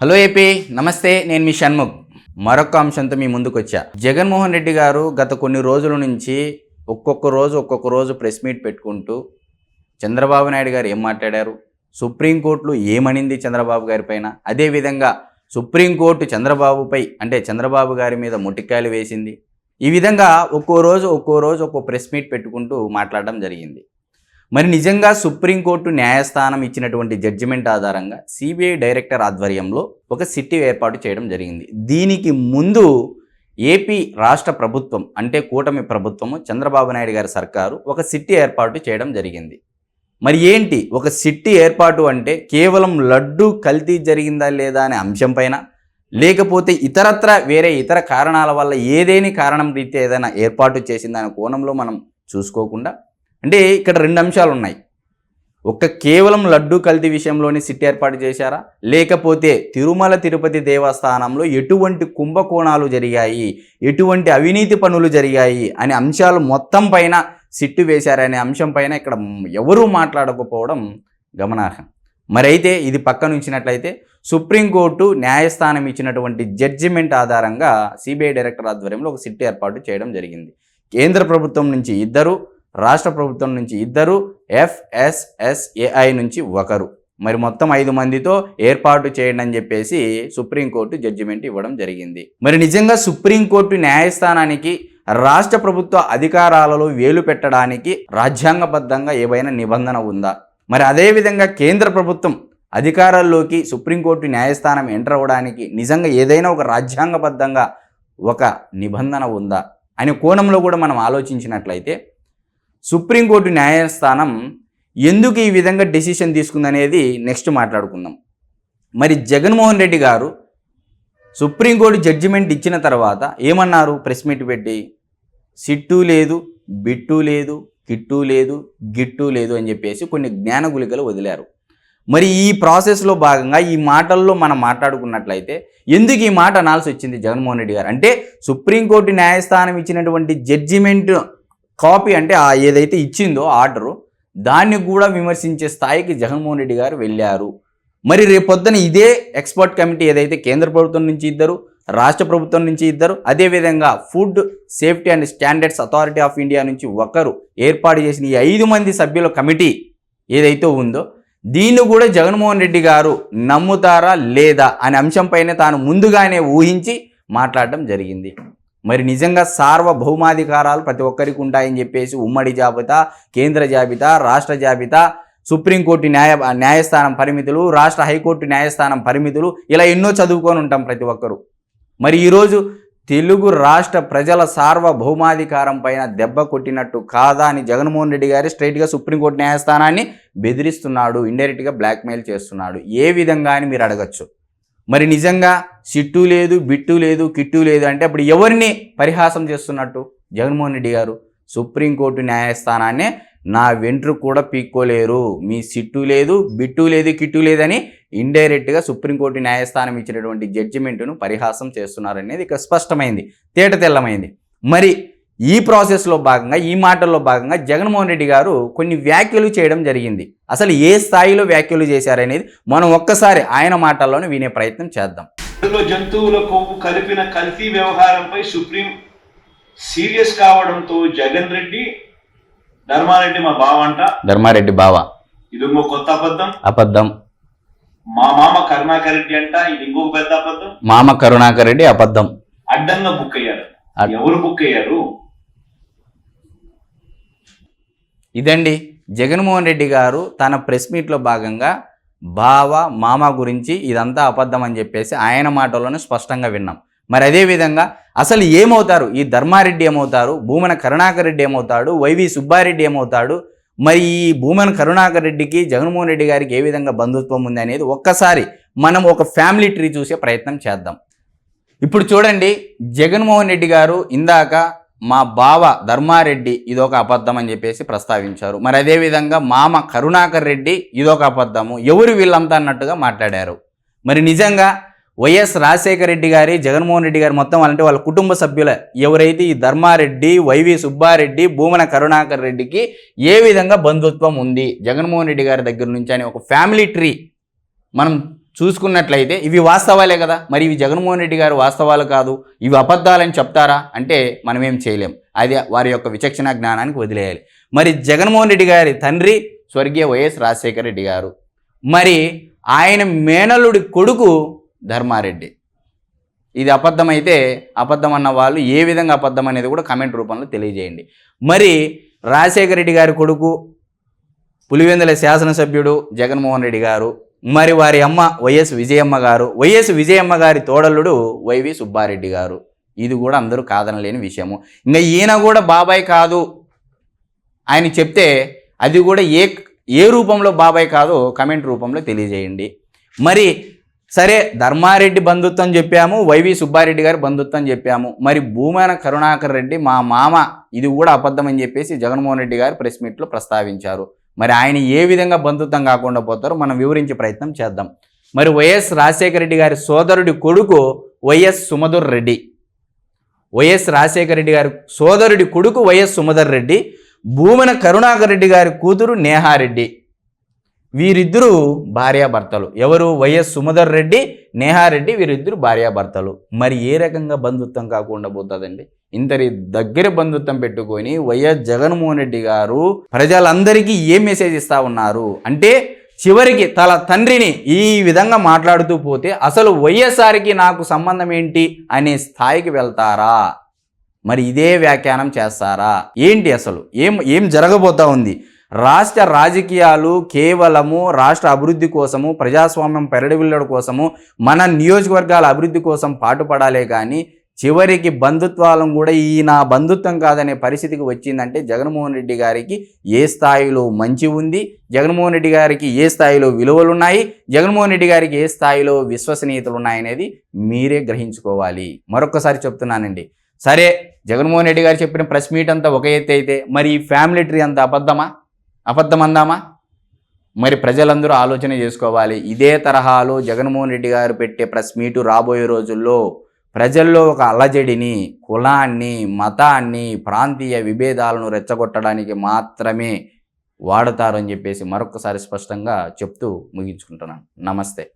Hello AP నమస్తే నేను మీ షణ్ముఖ్. మరొక అంశంతో మీ ముందుకు వచ్చా జగన్మోహన్ రెడ్డి గారు గత కొన్ని రోజుల నుంచి ఒక్కొక్క రోజు ఒక్కొక్క రోజు ప్రెస్ మీట్ పెట్టుకుంటూ చంద్రబాబు నాయుడు గారు ఏం మాట్లాడారు? సుప్రీంకోర్టులో ఏమనింది చంద్రబాబు గారి పైన? అదేవిధంగా సుప్రీంకోర్టు చంద్రబాబుపై అంటే చంద్రబాబు గారి మీద ముటికాయలు వేసింది. ఈ విధంగా ఒక్కో రోజు ఒక్కో రోజు ఒక్కో ప్రెస్ మీట్ పెట్టుకుంటూ మాట్లాడడం జరిగింది. మరి నిజంగా సుప్రీంకోర్టు న్యాయస్థానం ఇచ్చినటువంటి జడ్జిమెంట్ ఆధారంగా సిబిఐ డైరెక్టర్ ఆధ్వర్యంలో ఒక సిట్టి ఏర్పాటు చేయడం జరిగింది. దీనికి ముందు ఏపీ రాష్ట్ర ప్రభుత్వం అంటే కూటమి ప్రభుత్వము చంద్రబాబు నాయుడు గారి సర్కారు ఒక సిట్టి ఏర్పాటు చేయడం జరిగింది. మరి ఏంటి ఒక సిట్టి ఏర్పాటు అంటే కేవలం లడ్డు కల్తీ జరిగిందా లేదా అనే అంశం పైన? లేకపోతే ఇతరత్ర వేరే ఇతర కారణాల వల్ల ఏదేని కారణం రీత్యా ఏదైనా ఏర్పాటు చేసిందనే కోణంలో మనం చూసుకోకుండా అంటే ఇక్కడ రెండు అంశాలు ఉన్నాయి. ఒక్క కేవలం లడ్డు కల్తీ విషయంలోనే సిట్ ఏర్పాటు చేశారా? లేకపోతే తిరుమల తిరుపతి దేవస్థానంలో ఎటువంటి కుంభకోణాలు జరిగాయి? ఎటువంటి అవినీతి పనులు జరిగాయి? అనే అంశాలు మొత్తం పైన సిట్టు వేశారనే అంశం పైన ఇక్కడ ఎవరూ మాట్లాడకపోవడం గమనార్హం. మరి అయితే ఇది పక్కన ఉంచినట్లయితే సుప్రీంకోర్టు న్యాయస్థానం ఇచ్చినటువంటి జడ్జిమెంట్ ఆధారంగా సిబిఐ డైరెక్టర్ ఆధ్వర్యంలో ఒక సిట్ ఏర్పాటు చేయడం జరిగింది. కేంద్ర ప్రభుత్వం నుంచి ఇద్దరు రాష్ట్ర ప్రభుత్వం నుంచి ఇద్దరు ఎఫ్ఎస్ఎస్ఏఐ నుంచి ఒకరు. మరి మొత్తం ఐదు మందితో ఏర్పాటు చేయండి అని చెప్పేసి సుప్రీంకోర్టు జడ్జిమెంట్ ఇవ్వడం జరిగింది. మరి నిజంగా సుప్రీంకోర్టు న్యాయస్థానానికి రాష్ట్ర ప్రభుత్వ అధికారాలలో వేలు పెట్టడానికి రాజ్యాంగబద్ధంగా ఏవైనా నిబంధన ఉందా? మరి అదేవిధంగా కేంద్ర ప్రభుత్వం అధికారాల్లోకి సుప్రీంకోర్టు న్యాయస్థానం ఎంటర్ అవ్వడానికి నిజంగా ఏదైనా ఒక రాజ్యాంగబద్ధంగా ఒక నిబంధన ఉందా? అనే కోణంలో కూడా మనం ఆలోచించినట్లయితే సుప్రీంకోర్టు న్యాయస్థానం ఎందుకు ఈ విధంగా డెసిషన్ తీసుకుందనేది నెక్స్ట్ మాట్లాడుకుందాం. మరి జగన్మోహన్ రెడ్డి గారు సుప్రీంకోర్టు జడ్జిమెంట్ ఇచ్చిన తర్వాత ఏమన్నారు? ప్రెస్ మీట్ పెట్టి సిట్టు లేదు బిట్టు లేదు కిట్టు లేదు గిట్టు లేదు అని చెప్పేసి కొన్ని జ్ఞాన గుళికలు వదిలారు. మరి ఈ ప్రాసెస్లో భాగంగా ఈ మాటల్లో మనం మాట్లాడుకున్నట్లయితే ఎందుకు ఈ మాట అనాల్సి వచ్చింది జగన్మోహన్ రెడ్డి గారు? అంటే సుప్రీంకోర్టు న్యాయస్థానం ఇచ్చినటువంటి జడ్జిమెంట్ కాపీ అంటే ఆ ఏదైతే ఇచ్చిందో ఆర్డరు దాన్ని కూడా విమర్శించే స్థాయికి జగన్మోహన్ రెడ్డి గారు వెళ్ళారు. మరి రేపొద్దున ఇదే ఎక్స్పర్ట్ కమిటీ ఏదైతే కేంద్ర ప్రభుత్వం నుంచి ఇద్దరు రాష్ట్ర ప్రభుత్వం నుంచి ఇద్దరు అదేవిధంగా food safety and standards authority of India నుంచి ఒకరు ఏర్పాటు చేసిన ఈ ఐదు మంది సభ్యుల కమిటీ ఏదైతే ఉందో దీన్ని కూడా జగన్మోహన్ రెడ్డి గారు నమ్ముతారా లేదా అనే అంశంపైనే తాను ముందుగానే ఊహించి మాట్లాడడం జరిగింది. మరి నిజంగా సార్వభౌమాధికారాలు ప్రతి ఒక్కరికి ఉంటాయని చెప్పేసి ఉమ్మడి జాబితా కేంద్ర జాబితా రాష్ట్ర జాబితా సుప్రీంకోర్టు న్యాయ న్యాయస్థానం పరిమితులు రాష్ట్ర హైకోర్టు న్యాయస్థానం పరిమితులు ఇలా ఎన్నో చదువుకొని ఉంటాం ప్రతి ఒక్కరు. మరి ఈరోజు తెలుగు రాష్ట్ర ప్రజల సార్వభౌమాధికారం పైన దెబ్బ కొట్టినట్టు కాదా అని జగన్మోహన్ రెడ్డి గారు స్ట్రైట్గా సుప్రీంకోర్టు న్యాయస్థానాన్ని బెదిరిస్తున్నాడు ఇండైరెక్ట్గా బ్లాక్మెయిల్ చేస్తున్నాడు. ఏ విధంగా అని మీరు అడగచ్చు. మరి నిజంగా సిట్టు లేదు బిట్టు లేదు కిట్టు లేదు అంటే అప్పుడు ఎవరిని పరిహాసం చేస్తున్నట్టు? జగన్మోహన్ రెడ్డి గారు సుప్రీంకోర్టు న్యాయస్థానాన్ని నా వెంట్రు కూడా పీక్కోలేరు. మీ సిట్టు లేదు బిట్టు లేదు కిట్టు లేదని ఇండైరెక్ట్గా సుప్రీంకోర్టు న్యాయస్థానం ఇచ్చినటువంటి జడ్జిమెంటును పరిహాసం చేస్తున్నారనేది ఇక్కడ స్పష్టమైంది తేట తెల్లమైంది. మరి ఈ ప్రాసెస్లో భాగంగా ఈ మాటల్లో భాగంగా జగన్మోహన్ రెడ్డి గారు కొన్ని వ్యాఖ్యలు చేయడం జరిగింది. అసలు ఏ స్థాయిలో వ్యాఖ్యలు చేశారనేది మనం ఒక్కసారి ఆయన మాటల్లోనే వినే ప్రయత్నం చేద్దాం. జంతువుల కొవ్వు కలిపిన కల్తీ వ్యవహారంపై సుప్రీం సీరియస్ కావడంతో జగన్ రెడ్డి ధర్మారెడ్డి మా బావ అంట. ధర్మారెడ్డి బావ. ఇది ఇంకో కొత్త అబద్ధం. అబద్ధం. మా మామ కరుణాకర్ రెడ్డి అంట ఇది ఇంకొక పెద్ద అబద్ధం. మామ కరుణాకర్ రెడ్డి అబద్ధం. అడ్డంగా బుక్ అయ్యారు. ఎవరు బుక్ అయ్యారు? ఇదండి జగన్మోహన్ రెడ్డి గారు తన ప్రెస్ మీట్లో భాగంగా బావ మామ గురించి ఇదంతా అబద్ధం అని చెప్పేసి ఆయన మాటల్లోనే స్పష్టంగా విన్నాం. మరి అదేవిధంగా అసలు ఏమవుతారు? ఈ ధర్మారెడ్డి ఏమవుతారు? భూమన కరుణాకర్ రెడ్డి ఏమవుతాడు? వైవి సుబ్బారెడ్డి ఏమవుతాడు? మరి ఈ భూమన కరుణాకర్ రెడ్డికి జగన్మోహన్ రెడ్డి గారికి ఏ విధంగా బంధుత్వం ఉంది అనేది ఒక్కసారి మనం ఒక ఫ్యామిలీ ట్రీ చూసే ప్రయత్నం చేద్దాం. ఇప్పుడు చూడండి జగన్మోహన్ రెడ్డి గారు ఇందాక మా బావ ధర్మారెడ్డి ఇదొక అబద్ధం అని చెప్పేసి ప్రస్తావించారు. మరి అదేవిధంగా మామ కరుణాకర్ రెడ్డి ఇదొక అబద్ధము. ఎవరు వీళ్ళంతా అన్నట్టుగా మాట్లాడారు. మరి నిజంగా వైఎస్ రాజశేఖర రెడ్డి గారి జగన్మోహన్ రెడ్డి గారు మొత్తం అలాంటి వాళ్ళ కుటుంబ సభ్యుల ఎవరైతే ఈ ధర్మారెడ్డి వైవి సుబ్బారెడ్డి భూమన కరుణాకర్ రెడ్డికి ఏ విధంగా బంధుత్వం ఉంది జగన్మోహన్ రెడ్డి గారి దగ్గర నుంచి అని ఒక ఫ్యామిలీ ట్రీ మనం చూసుకున్నట్లయితే ఇవి వాస్తవాలే కదా? మరి ఇవి జగన్మోహన్ రెడ్డి గారు వాస్తవాలు కాదు? ఇవి అబద్ధాలని చెప్తారా? అంటే మనం ఏం చేయలేం. అది వారి యొక్క విచక్షణ జ్ఞానానికి వదిలేయాలి. మరి జగన్మోహన్ రెడ్డి గారి తండ్రి స్వర్గీయ వైఎస్ రాజశేఖర రెడ్డి గారు. మరి ఆయన మేనల్లుడి కొడుకు ధర్మారెడ్డి. ఇది అబద్ధమైతే అబద్ధం అన్న వాళ్ళు ఏ విధంగా అబద్ధం అనేది కూడా కమెంట్ రూపంలో తెలియజేయండి. మరి రాజశేఖర రెడ్డి గారి కొడుకు పులివెందుల శాసనసభ్యుడు జగన్మోహన్ రెడ్డి గారు మరి వారి అమ్మ వైఎస్ విజయమ్మ గారు వైఎస్ విజయమ్మ గారి తోడల్లుడు వైవి సుబ్బారెడ్డి గారు. ఇది కూడా అందరూ కాదనలేని విషయము. ఇంకా ఈయన కూడా బాబాయ్ కాదు ఆయన చెప్తే అది కూడా ఏ ఏ రూపంలో బాబాయ్ కాదో కమెంట్ రూపంలో తెలియజేయండి. మరి సరే ధర్మారెడ్డి బంధుత్వం చెప్పాము వైవి సుబ్బారెడ్డి గారి బంధుత్వం చెప్పాము. మరి భూమాన కరుణాకర్ రెడ్డి మా మామ ఇది కూడా అబద్ధం అని చెప్పేసి జగన్మోహన్ రెడ్డి గారు ప్రెస్ మీట్లో ప్రస్తావించారు. మరి ఆయన ఏ విధంగా బంధుత్వం కాకుండా పోతారో మనం వివరించే ప్రయత్నం చేద్దాం. మరి వైఎస్ రాజశేఖర రెడ్డి గారి సోదరుడి కొడుకు వైఎస్ సుమధుర్ రెడ్డి. వైఎస్ రాజశేఖర రెడ్డి గారి సోదరుడి కొడుకు వైఎస్ సుమధర్ రెడ్డి. భూమన కరుణాకర్ రెడ్డి గారి కూతురు నేహారెడ్డి. వీరిద్దరూ భార్యాభర్తలు. ఎవరు? వైఎస్ సుమధర్ రెడ్డి నేహారెడ్డి వీరిద్దరు భార్యాభర్తలు. మరి ఏ రకంగా బంధుత్వం కాకుండా పోతుందండి ఇంతటి దగ్గర బంధుత్వం పెట్టుకొని వైఎస్ జగన్మోహన్ రెడ్డి గారు ప్రజలందరికీ ఏ మెసేజ్ ఇస్తా ఉన్నారు? అంటే చివరికి తన తండ్రిని ఈ విధంగా మాట్లాడుతూ పోతే అసలు వైఎస్ఆర్కి నాకు సంబంధం ఏంటి అనే స్థాయికి వెళ్తారా? మరి ఇదే వ్యాఖ్యానం చేస్తారా? ఏంటి అసలు? ఏం ఏం జరగబోతా ఉంది? రాష్ట్ర రాజకీయాలు కేవలము రాష్ట్ర అభివృద్ధి కోసము ప్రజాస్వామ్యం పెరడివిల్లడం కోసము మన నియోజకవర్గాల అభివృద్ధి కోసం పాటుపడాలే కానీ చివరికి బంధుత్వాలను కూడా ఈ నా బంధుత్వం కాదనే పరిస్థితికి వచ్చిందంటే జగన్మోహన్ రెడ్డి గారికి ఏ స్థాయిలో మంచి ఉంది జగన్మోహన్ రెడ్డి గారికి ఏ స్థాయిలో విలువలు ఉన్నాయి జగన్మోహన్ రెడ్డి గారికి ఏ స్థాయిలో విశ్వసనీయతలు ఉన్నాయనేది మీరే గ్రహించుకోవాలి. మరొకసారి చెప్తున్నానండి. సరే జగన్మోహన్ రెడ్డి గారు చెప్పిన ప్రెస్ మీట్ అంతా ఒక ఎత్తు అయితే మరి ఈ ఫ్యామిలీ ట్రీ అంత అబద్ధమా? అబద్ధం అందామా మరి ప్రజలందరూ ఆలోచన చేసుకోవాలి. ఇదే తరహాలో జగన్మోహన్ రెడ్డి గారు పెట్టే ప్రెస్ మీటు రాబోయే రోజుల్లో ప్రజల్లో ఒక అలజడిని కులాన్ని మతాన్ని ప్రాంతీయ విభేదాలను రెచ్చగొట్టడానికి మాత్రమే వాడతారని చెప్పేసి మరొకసారి స్పష్టంగా చెప్తూ ముగించుకుంటున్నాను. నమస్తే.